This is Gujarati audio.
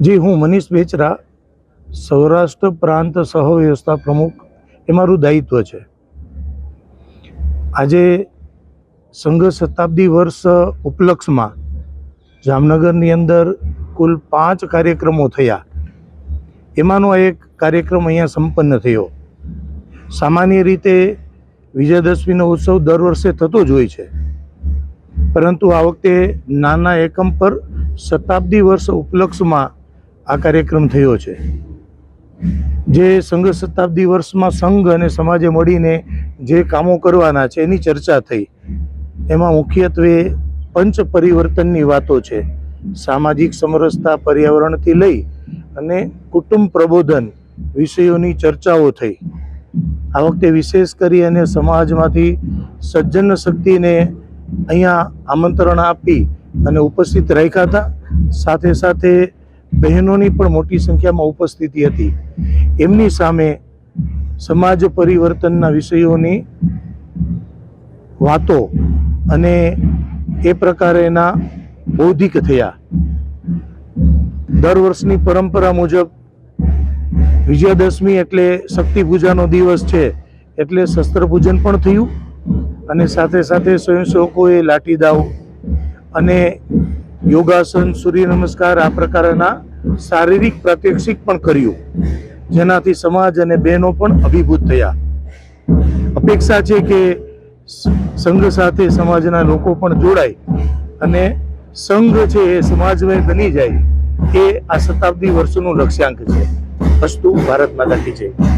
જી, હું મનીષ બેચરા, સૌરાષ્ટ્ર પ્રાંત સહવ્યવસ્થા પ્રમુખ. એ મારું દાયિત્વ છે. આજે સંઘ શતાબ્દી વર્ષ ઉપલક્ષમાં જામનગરની અંદર કુલ પાંચ કાર્યક્રમો થયા. એમાંનો એક કાર્યક્રમ અહીંયા સંપન્ન થયો. સામાન્ય રીતે વિજયદશમીનો ઉત્સવ દર વર્ષે થતો જ હોય છે. પરંતુ આ વખતે નાના એકમ પર શતાબ્દી વર્ષ ઉપલક્ષમાં આ કાર્યક્રમ થયો છે. જે સંઘ શતાબ્દી વર્ષમાં સંઘ અને સમાજે મળીને જે કામો કરવાના છે, એની ચર્ચા થઈ. એમાં મુખ્યત્વે પંચ પરિવર્તનની વાતો છે. સામાજિક સમરસતા પર્યાવરણથી લઈ અને કુટુંબ પ્રબોધન વિષયોની ચર્ચાઓ થઈ. આ વખતે વિશેષ કરી અને સમાજમાંથી સજ્જન શક્તિને અહીંયા આમંત્રણ આપી અને ઉપસ્થિત રાખ્યા હતા. સાથે સાથે બહેનોની પણ મોટી સંખ્યામાં ઉપસ્થિતિ હતી. એમની સામે સમાજ પરિવર્તનના વિષયોની વાતો અને એ પ્રકારેના બૌદ્ધિક થયા. દર વર્ષની પરંપરા મુજબ વિજયાદશમી એટલે શક્તિ પૂજાનો દિવસ છે. એટલે શસ્ત્ર પૂજન પણ થયું. અને સાથે સાથે સ્વયંસેવકોએ લાઠી દાવ અને યોગાસન, સૂર્ય નમસ્કાર આ પ્રકારના શારીરિક, પ્રાત્યક્ષિક પણ કર્યું, જેનાથી સમાજ અને બહેનો પણ અભિભૂત થયા. અપેક્ષા છે કે સંઘ સાથે સમાજના લોકો પણ જોડાય અને સંઘ છે એ સમાજમય બની જાય, એ આ શતાબ્દી વર્ષોનું લક્ષ્યાંક છે. અસ્તુ ભારત માતા કી જય.